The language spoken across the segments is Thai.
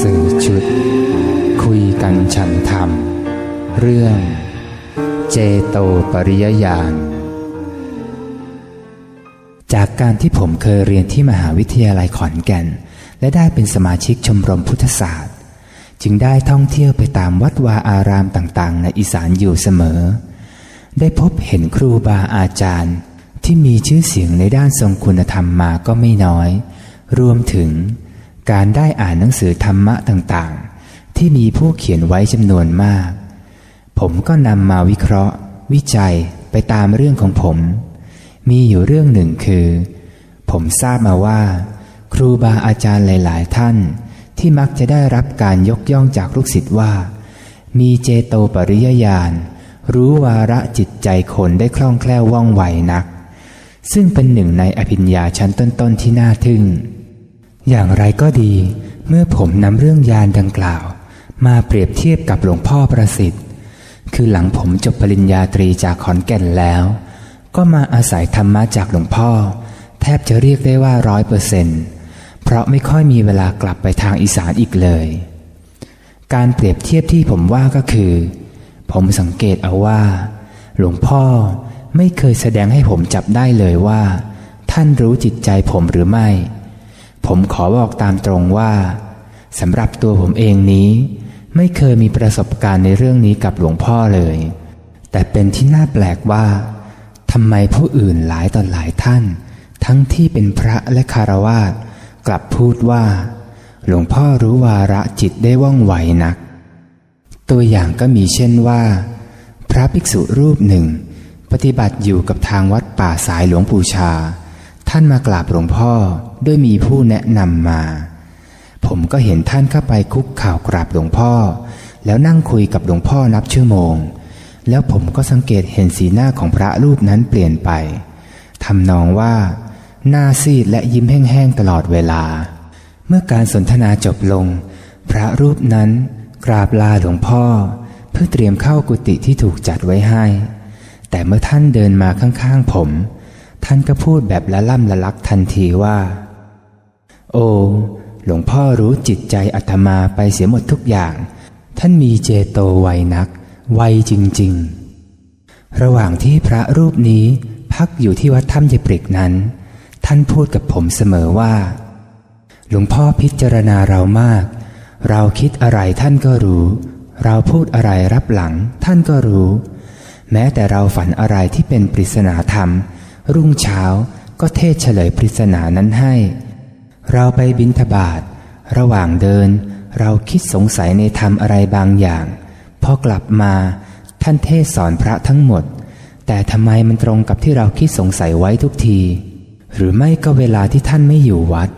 สือชุด คุยกันฉันธรรม เรื่อง เจโตปริยญาณจากการที่ผมเคยเรียนที่มหาวิทยาลัยขอนแก่น และได้เป็นสมาชิกชมรมพุทธศาสตร์ จึงได้ท่องเที่ยวไปตามวัดวาอารามต่างๆ ในอีสานอยู่เสมอ ได้พบเห็นครูบาอาจารย์ ที่มีชื่อเสียงในด้านทรงคุณธรรมมาก็ไม่น้อย รวมถึง การได้อ่านหนังสือธรรมะต่างๆ ที่มีผู้เขียนไว้จำนวนมาก ผมก็นำมาวิเคราะห์ วิจัยไปตามเรื่องของผม มีอยู่เรื่องหนึ่งคือ ผมทราบมาว่า ครูบาอาจารย์หลาย ๆ ท่าน ที่มักจะได้รับการยกย่องจากลูกศิษย์ว่า มีเจโตปริยญาณรู้วาระจิตใจคนได้คล่องแคล่วว่องไวนัก ซึ่งเป็นหนึ่งในอภิญญาชั้นต้น ๆ ที่น่าทึ่ง อย่างไรก็ดี เมื่อผมนำเรื่องยานดังกล่าว มาเปรียบเทียบกับหลวงพ่อประสิทธิ์ คือหลังผมจบปริญญาตรีจากขอนแก่นแล้ว ก็มาอาศัยธรรมะจากหลวงพ่อ แทบจะเรียกได้ว่าร้อยเปอร์เซนต์เพราะไม่ค่อยมีเวลากลับไปทางอีสานอีกเลย การเปรียบเทียบที่ผมว่าก็คือ ผมสังเกตเอาว่า หลวงพ่อไม่เคยแสดงให้ผมจับได้เลยว่า ท่านรู้จิตใจผมหรือไม่ ผมขอบอกตามตรงว่าสำหรับตัวผมเองนี้ ไม่เคยมีประสบการณ์ในเรื่องนี้กับหลวงพ่อเลย แต่เป็นที่น่าแปลกว่าทำไมผู้อื่นหลายต่อหลายท่าน ทั้งที่เป็นพระและคารวาสกลับพูดว่า หลวงพ่อรู้วาระจิตได้ว่องไวนัก ตัวอย่างก็มีเช่นว่า พระภิกษุรูปหนึ่ง ปฏิบัติอยู่กับทางวัดป่าสายหลวงปู่ชา ท่านมากราบหลวงพ่อด้วยมีผู้แนะนำมา ผมก็เห็นท่านเข้าไปคุกข่าวกราบหลวงพ่อ แล้วนั่งคุยกับหลวงพ่อนับชั่วโมง แล้วผมก็สังเกตเห็นสีหน้าของพระรูปนั้นเปลี่ยนไปทำนองว่า หน้าซีดและยิ้มแห้งๆตลอดเวลา เมื่อการสนทนาจบลง พระรูปนั้นกราบลาหลวงพ่อ เพื่อเตรียมเข้ากุฏิที่ถูกจัดไว้ให้ แต่เมื่อท่านเดินมาข้างๆผม ท่านก็พูดแบบละล่ำละลักทันทีว่า โอ้หลวงพ่อรู้จิตใจอาตมาไปเสียหมดทุกอย่าง ท่านมีเจโตไวนัก ไวจริง ๆ ระหว่างที่พระรูปนี้พักอยู่ที่วัดถ้ำยายปริกนั้น ท่านพูดกับผมเสมอว่า หลวงพ่อพิจารณาเรามาก เราคิดอะไรท่านก็รู้ เราพูดอะไรรับหลังท่านก็รู้ แม้แต่เราฝันอะไรที่เป็นปริศนาธรรม รุ่งเช้าก็เทศเฉลยปริศนานั้นให้ เราไปบินทบาท ระหว่างเดิน เราคิดสงสัยในธรรมอะไรบางอย่าง พอกลับมาท่านเทศสอนพระทั้งหมด แต่ทำไมมันตรงกับที่เราคิดสงสัยไว้ทุกที หรือไม่ก็เวลาที่ท่านไม่อยู่วัด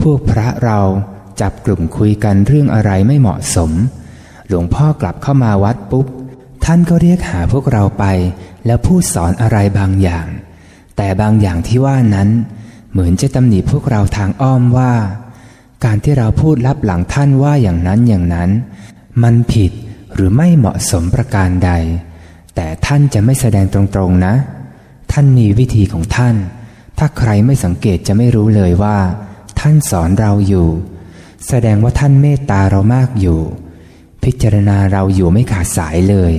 พวกพระเราจับกลุ่มคุยกันเรื่องอะไรไม่เหมาะสม หลวงพ่อกลับเข้ามาวัดปุ๊บ ท่านก็เรียกหาพวกเราไป แล้วพูดสอนอะไรบางอย่าง แต่บางอย่างที่ว่านั้น เหมือนจะตำหนิพวกเราทางอ้อมว่า การที่เราพูดลับหลังท่านว่าอย่างนั้นอย่างนั้น มันผิดหรือไม่เหมาะสมประการใด แต่ท่านจะไม่แสดงตรงๆนะ ท่านมีวิธีของท่าน ถ้าใครไม่สังเกตจะไม่รู้เลยว่า ท่านสอนเราอยู่ แสดงว่าท่านเมตตาเรามากอยู่ พิจารณาเราอยู่ไม่ขาดสายเลย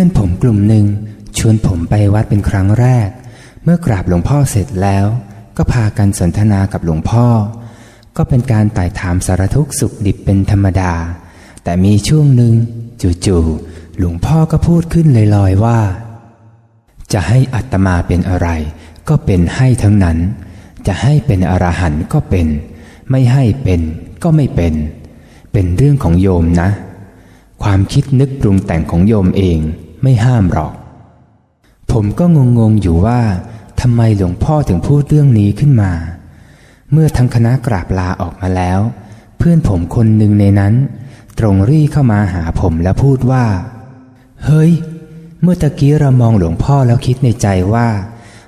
พื่อนผมกลุ่มหนึ่งชวนผมไปวัดเป็นครั้งแรก เมื่อกราบหลวงพ่อเสร็จแล้ว ก็พากันสนทนากับหลวงพ่อ ก็เป็นการไต่ถามสารทุกข์สุขดิบเป็นธรรมดา แต่มีช่วงหนึ่งจู่ๆหลวงพ่อก็พูดขึ้นลอยๆว่า จะให้อัตมาเป็นอะไร ก็เป็นให้ทั้งนั้น จะให้เป็นอรหันต์ก็เป็น ไม่ให้เป็นก็ไม่เป็น เป็นเรื่องของโยมนะ ความคิดนึกปรุงแต่งของโยมเอง ไม่ห้ามหรอก ผมก็งงๆอยู่ว่าทำไมหลวงพ่อถึงพูดเรื่องนี้ขึ้นมา เมื่อทั้งคณะกราบลาออกมาแล้ว เพื่อนผมคนหนึ่งในนั้น ตรงรี่เข้ามาหาผมแล้วพูดว่า เฮ้ย เมื่อตะกี้เรามองหลวงพ่อแล้วคิดในใจว่า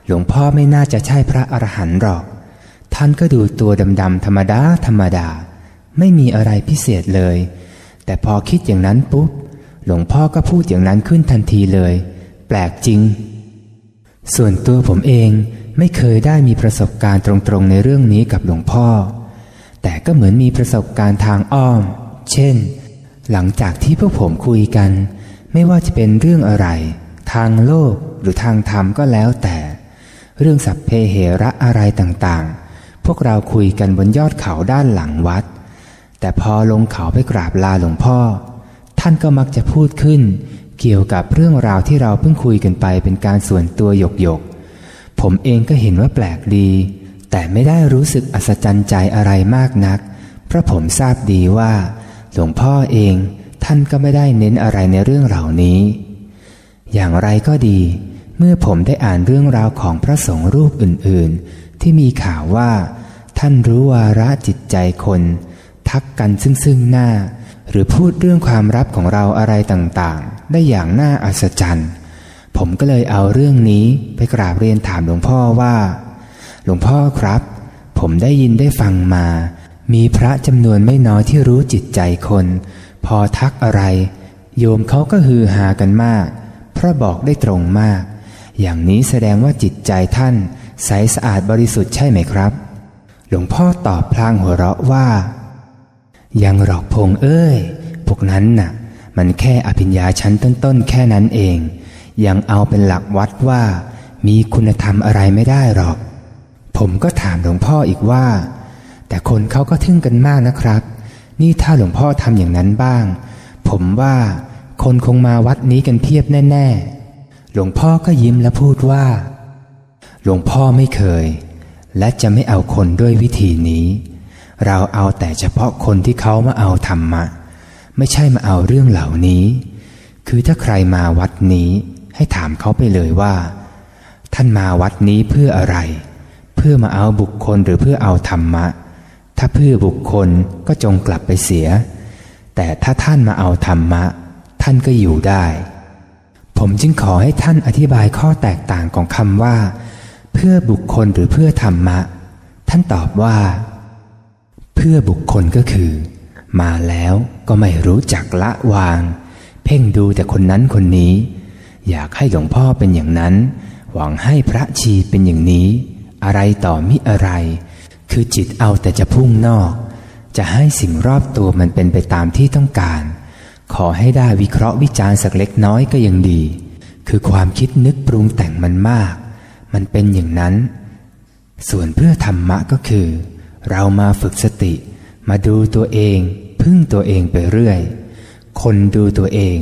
หลวงพ่อไม่น่าจะใช่พระอรหันต์หรอก ท่านก็ดูตัวดำๆธรรมดาธรรมดา ไม่มีอะไรพิเศษเลย แต่พอคิดอย่างนั้นปุ๊บ หลวงพ่อก็พูดอย่างนั้นขึ้นทันทีเลย แปลกจริง ส่วนตัวผมเองไม่เคยได้มีประสบการณ์ตรงๆในเรื่องนี้กับหลวงพ่อ แต่ก็เหมือนมีประสบการณ์ทางอ้อม เช่น หลังจากที่พวกผมคุยกัน ไม่ว่าจะเป็นเรื่องอะไร ทางโลกหรือทางธรรมก็แล้วแต่ เรื่องสัพเพเหระอะไรต่างๆ พวกเราคุยกันบนยอดเขาด้านหลังวัด แต่พอลงเขาไปกราบลาหลวงพ่อ ท่านก็มักจะพูดขึ้น เกี่ยวกับเรื่องราวที่เราเพิ่งคุยกันไปเป็นการส่วนตัวหยกหยกๆผมเองก็เห็นว่าแปลกดี แต่ไม่ได้รู้สึกอัศจรรย์ใจอะไรมากนัก เพราะผมทราบดีว่า หลวงพ่อเองท่านก็ไม่ได้เน้นอะไรในเรื่องเหล่านี้ อย่างไรก็ดี เมื่อผมได้อ่านเรื่องราวของพระสงฆ์รูปอื่น ๆ ที่มีข่าวว่า ท่านรู้วาระจิตใจคน ทักกันซึ่งซึ่งหน้า หรือพูดเรื่องความลับของเราอะไรต่างๆ ได้อย่างน่าอัศจรรย์ ผมก็เลยเอาเรื่องนี้ไปกราบเรียนถามหลวงพ่อว่า หลวงพ่อครับ ผมได้ยินได้ฟังมา มีพระจำนวนไม่น้อยที่รู้จิตใจคน พอทักอะไร โยมเขาก็ฮือฮากันมากเพราะบอกได้ตรงมาก อย่างนี้แสดงว่าจิตใจท่านใสสะอาดบริสุทธิ์ใช่ไหมครับ หลวงพ่อตอบพลางหัวเราะว่า ยังหรอกพงเอ้ย พวกนั้นน่ะ มันแค่อภิญญาชั้นต้นๆแค่นั้นเอง ยังเอาเป็นหลักวัดว่า มีคุณธรรมอะไรไม่ได้หรอก ผมก็ถามหลวงพ่ออีกว่า แต่คนเขาก็ทึ่งกันมากนะครับ นี่ถ้าหลวงพ่อทำอย่างนั้นบ้าง ผมว่าคนคงมาวัดนี้กันเพียบแน่ ๆ หลวงพ่อก็ยิ้มและพูดว่า หลวงพ่อไม่เคย และจะไม่เอาคนด้วยวิธีนี้ เราเอาแต่เฉพาะคนที่เขามาเอาธรรมะ ไม่ใช่มาเอาเรื่องเหล่านี้ คือถ้าใครมาวัดนี้ให้ถามเขาไปเลยว่า ท่านมาวัดนี้เพื่ออะไร เพื่อมาเอาบุคคลหรือเพื่อเอาธรรมะ ถ้าเพื่อบุคคลก็จงกลับไปเสีย แต่ถ้าท่านมาเอาธรรมะ ท่านก็อยู่ได้ ผมจึงขอให้ท่านอธิบายข้อแตกต่างของคำว่า เพื่อบุคคลหรือเพื่อธรรมะ ท่านตอบว่า เพื่อบุคคลก็คือ มาแล้วก็ไม่รู้จักละวาง เพ่งดูแต่คนนั้นคนนี้ อยากให้หลวงพ่อเป็นอย่างนั้น หวังให้พระชีเป็นอย่างนี้ อะไรต่อมิอะไร คือจิตเอาแต่จะพุ่งนอก จะให้สิ่งรอบตัวมันเป็นไปตามที่ต้องการ ขอให้ได้วิเคราะห์วิจารณ์สักเล็กน้อยก็ยังดี คือความคิดนึกปรุงแต่งมันมาก มันเป็นอย่างนั้น ส่วนเพื่อธรรมะก็คือ เรามาฝึกสติ มาดูตัวเอง พึ่งตัวเองไปเรื่อย คนดูตัวเอง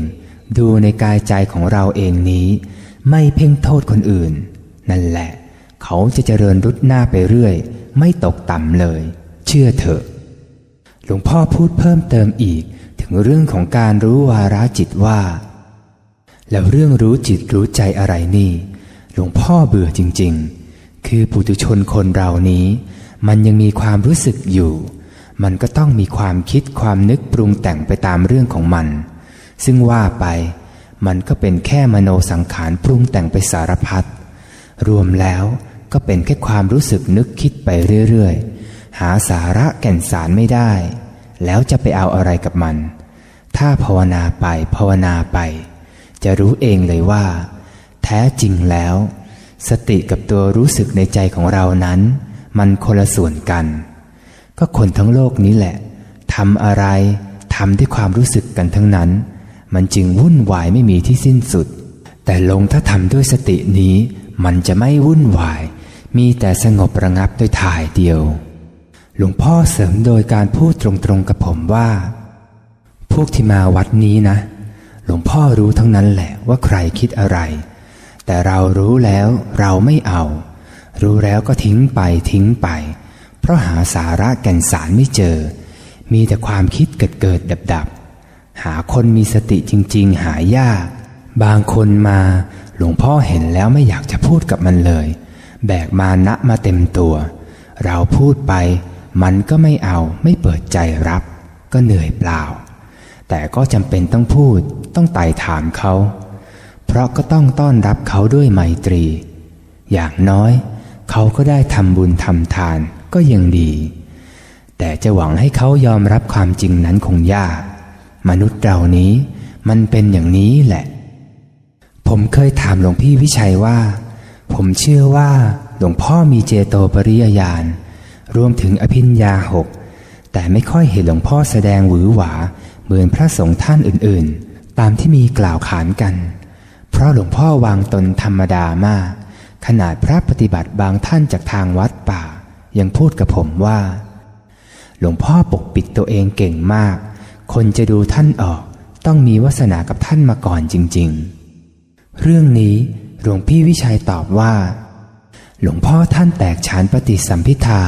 ดูในกายใจของเราเองนี้ ไม่เพ่งโทษคนอื่น นั่นแหละ เขาจะเจริญรุดหน้าไปเรื่อย ไม่ตกต่ำเลย เชื่อเถอะหลวงพ่อพูดเพิ่มเติมอีกถึงเรื่องของการรู้วาระจิตว่า แล้วเรื่องรู้จิตรู้ใจอะไรนี่ หลวงพ่อเบื่อจริง ๆ คือปุถุชนคนเรานี้ มันยังมีความรู้สึกอยู่ มันก็ต้องมีความคิดความนึกปรุงแต่งไปตามเรื่องของมัน ซึ่งว่าไป มันก็เป็นแค่มโนสังขารปรุงแต่งไปสารพัดรวมแล้วก็เป็นแค่ความรู้สึกนึกคิดไปเรื่อยๆ หาสาระแก่นสารไม่ได้ แล้วจะไปเอาอะไรกับมัน ถ้าภาวนาไปภาวนาไป จะรู้เองเลยว่า แท้จริงแล้ว สติกับตัวรู้สึกในใจของเรานั้น มันคนละส่วนกัน ก็คนทั้งโลกนี้แหละทำอะไรทำด้วยความรู้สึกกันทั้งนั้น มันจึงวุ่นวายไม่มีที่สิ้นสุด แต่ลงถ้าทำด้วยสตินี้ มันจะไม่วุ่นวาย มีแต่สงบระงับโดยถ่ายเดียว หลวงพ่อเสริมโดยการพูดตรงๆกับผมว่า พวกที่มาวัดนี้นะ หลวงพ่อรู้ทั้งนั้นแหละว่าใครคิดอะไร แต่เรารู้แล้วเราไม่เอา รู้แล้วก็ทิ้งไปทิ้งไป เพราะหาสาระแก่นสารไม่เจอ มีแต่ความคิดเกิดเกิดดับดับหาคนมีสติจริง ๆ หายาก บางคนมาหลวงพ่อเห็นแล้วไม่อยากจะพูดกับมันเลย แบกมานะมาเต็มตัว เราพูดไป มันก็ไม่เอาไม่เปิดใจรับ ก็เหนื่อยเปล่า แต่ก็จำเป็นต้องพูดต้องไต่ถามเขา เพราะก็ต้องต้อนรับเขาด้วยไมตรี อย่างน้อย เขาก็ได้ทำบุญทำทานก็ยังดี แต่จะหวังให้เขายอมรับความจริงนั้นคงยาก มนุษย์เรานี้มันเป็นอย่างนี้แหละ ผมเคยถามหลวงพี่วิชัยว่า ผมเชื่อว่าหลวงพ่อมีเจโตปริยญาณรวมถึงอภิญญาหก แต่ไม่ค่อยเห็นหลวงพ่อแสดงหวือหวา เหมือนพระสงฆ์ท่านอื่นๆ ตามที่มีกล่าวขานกัน เพราะหลวงพ่อวางตนธรรมดามาก ขนาดพระปฏิบัติบางท่านจากทางวัดป่า ยังพูดกับผมว่า หลวงพ่อปกปิดตัวเองเก่งมาก คนจะดูท่านออก ต้องมีวาสนากับท่านมาก่อนจริง ๆ เรื่องนี้หลวงพี่วิชัยตอบว่า หลวงพ่อท่านแตกฉานปฏิสัมพิทา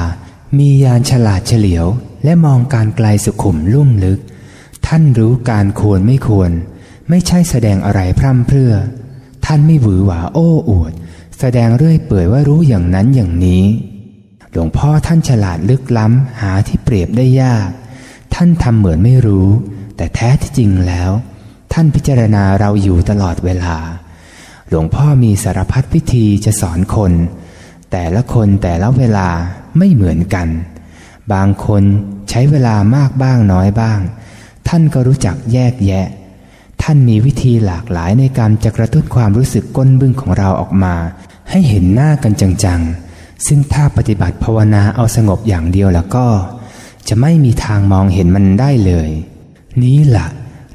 มียานฉลาดเฉลียว และมองการไกลสุขุมลุ่มลึก ท่านรู้การควรไม่ควร ไม่ใช่แสดงอะไรพร่ำเพรื่อ ท่านไม่หวือหวาโอ้อวด แสดงเรื่อยเปื่อยว่ารู้อย่างนั้นอย่างนี้ หลวงพ่อท่านฉลาดลึกล้ำหาที่เปรียบได้ยาก ท่านทำเหมือนไม่รู้ แต่แท้ที่จริงแล้ว ท่านพิจารณาเราอยู่ตลอดเวลา หลวงพ่อมีสารพัดวิธีจะสอนคน แต่ละคนแต่ละเวลาไม่เหมือนกัน บางคนใช้เวลามากบ้างน้อยบ้าง ท่านก็รู้จักแยกแยะท่านมีวิธีหลากหลายในการจะกระตุ้นความรู้สึกก้นบึ้งของเราออกมา ให้เห็นหน้ากันจังๆ ซึ่งถ้าปฏิบัติภาวนาเอาสงบอย่างเดียวแล้วก็ จะไม่มีทางมองเห็นมันได้เลย นี้ล่ะ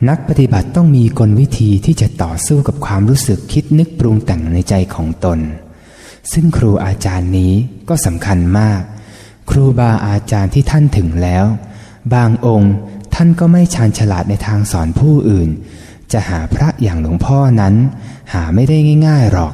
นักปฏิบัติต้องมีกลวิธีที่จะต่อสู้กับความรู้สึกคิดนึกปรุงแต่งในใจของตน ซึ่งครูอาจารย์นี้ก็สำคัญมาก ครูบาอาจารย์ที่ท่านถึงแล้ว บางองค์ท่านก็ไม่ชาญฉลาดในทางสอนผู้อื่น จะหาพระอย่างหลวงพ่อนั้น หาไม่ได้ง่ายๆหรอก